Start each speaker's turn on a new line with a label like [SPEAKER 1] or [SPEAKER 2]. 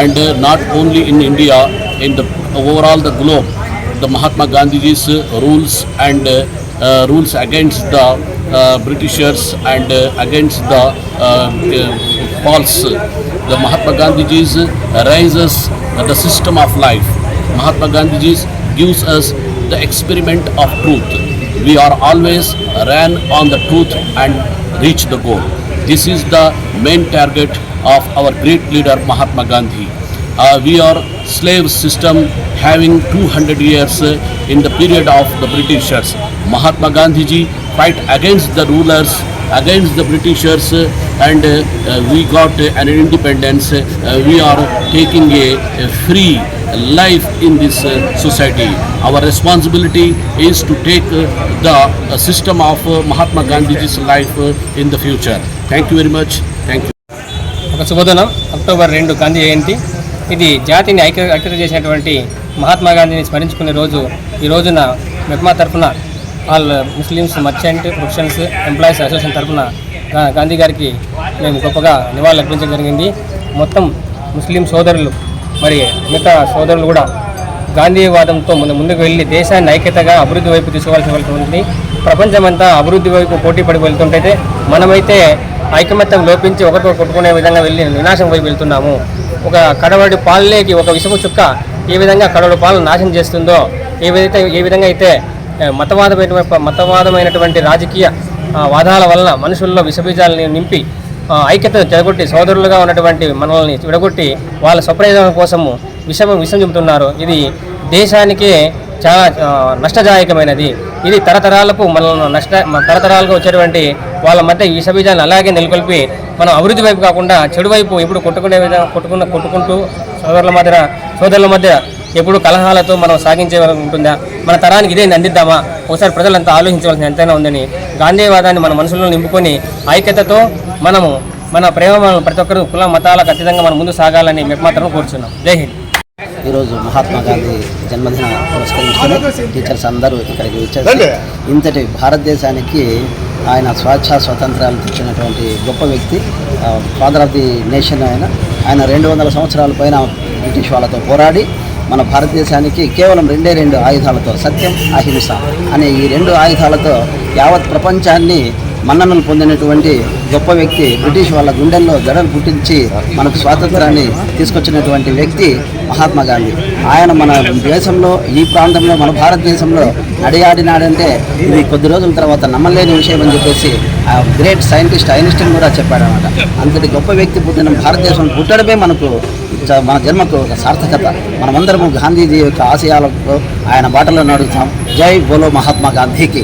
[SPEAKER 1] and uh, not only in India, in the overall the globe, the Mahatma Gandhiji's uh, rules and uh, rules against the uh, Britishers and uh, against the uh, uh, false. The Mahatma Gandhiji's raises the system of life. Mahatma Gandhiji's gives us the experiment of truth. We are always ran on the truth and reach the goal. This is the main target of our great leader Mahatma Gandhi. Uh, we are slave system having 200 years in the period of the Britishers. Mahatma Gandhi ji fight against the rulers, against the Britishers, and uh, we got an independence. Uh, we are taking a, a free life in this uh, society. Our responsibility is to take uh, the uh, system of uh, Mahatma Gandhiji's life uh, in the future. Thank you very much. Thank you.
[SPEAKER 2] ఒక శుభదినం October రెండు గాంధీ జయంతి ఇది జాతిని ఐక్య ఐక్యత చేసినటువంటి మహాత్మా గాంధీని స్మరించుకునే రోజు ఈ రోజున మెప్మా తరఫున all Muslims merchant professionals employees association తరఫున గాంధీ గారికి మేము గొప్పగా నివాళులు అర్పించడం జరిగింది. మొత్తం ముస్లిం సోదరులు మరి మిగతా సోదరులు కూడా గాంధీవాదంతో ముందు ముందుకు వెళ్ళి దేశాన్ని ఐక్యతగా అభివృద్ధి వైపు తీసుకోవాల్సి ఉంటుంది ప్రపంచమంతా అభివృద్ధి వైపు పోటీ పడి వెళ్తుంటైతే మనమైతే ఐకమత్యం లోపించి ఒకరితో కొట్టుకునే విధంగా వెళ్ళి వినాశం వైపు వెళ్తున్నాము. ఒక కడవడి పాలనేకి ఒక విషము చుక్క ఏ విధంగా కడవడి పాలను నాశనం చేస్తుందో ఏ విధంగా ఏ విధంగా అయితే మతవాదమైన మతవాదమైనటువంటి రాజకీయ వాదాల వలన మనుషుల్లో విషబీజాలని నింపి ఆ, ఐక్యతను చెడగొట్టి సోదరులుగా ఉన్నటువంటి మనల్ని విడగొట్టి వాళ్ళ స్వప్రయోజనం కోసము విషమ విషం చెబుతున్నారు. ఇది దేశానికే చాలా నష్టదాయకమైనది. ఇది తరతరాలకు మనల్ని నష్ట తరతరాలకు వచ్చేటువంటి వాళ్ళ మధ్య ఈ అలాగే నెలకొల్పి మనం అభివృద్ధి వైపు కాకుండా చెడు వైపు ఎప్పుడు కొట్టుకునే విధంగా కొట్టుకున్న కొట్టుకుంటూ సోదరుల మధ్య సోదరుల మధ్య ఎప్పుడు కలహాలతో మనం సాగించే ఉంటుందా? మన తరానికి ఇదే అందిద్దామా? ఒకసారి ప్రజలంతా ఆలోచించవలసిన ఎంతైనా ఉందని గాంధీవాదాన్ని మన మనసులో నింపుకొని ఐక్యతతో మనము మన ప్రేమ ప్రతి ఒక్కరు కుల మతాలకు అతీతంగా మనం ముందు సాగాలని మెప్మాత్రం కోరుచున్నాం. జై హింద్.
[SPEAKER 3] ఈరోజు మహాత్మా గాంధీ జన్మదిన పురస్కరించుకొని టీచర్స్ అందరూ ఇక్కడికి వచ్చేసి ఇంతటి భారతదేశానికి ఆయన స్వేచ్ఛ స్వతంత్రాలు తెచ్చినటువంటి గొప్ప వ్యక్తి ఫాదర్ ఆఫ్ ది నేషన్ ఆయన. ఆయన రెండు వందల సంవత్సరాల పైన బ్రిటిష్ వాళ్ళతో పోరాడి మన భారతదేశానికి కేవలం రెండే రెండు ఆయుధాలతో సత్యం అహింస అనే ఈ రెండు ఆయుధాలతో యావత్ ప్రపంచాన్ని మన్ననలు పొందినటువంటి గొప్ప వ్యక్తి బ్రిటిష్ వాళ్ళ గుండెల్లో జడలు పుట్టించి మనకు స్వాతంత్రాన్ని తీసుకొచ్చినటువంటి వ్యక్తి మహాత్మా గాంధీ. ఆయన మన దేశంలో ఈ ప్రాంతంలో మన భారతదేశంలో నడియాడినాడంటే ఇది కొద్ది రోజుల తర్వాత నమ్మలేని విషయం అని చెప్పేసి ఆ గ్రేట్ సైంటిస్ట్ ఐన్స్టీన్ కూడా చెప్పాడనమాట. అంతటి గొప్ప వ్యక్తి పుట్టిన భారతదేశం పుట్టడమే మనకు మన జన్మకు ఒక సార్థకత. మనమందరము గాంధీజీ యొక్క ఆశయాలకు ఆయన బాటలో నడుస్తాం. జై బోలో మహాత్మా గాంధీకి.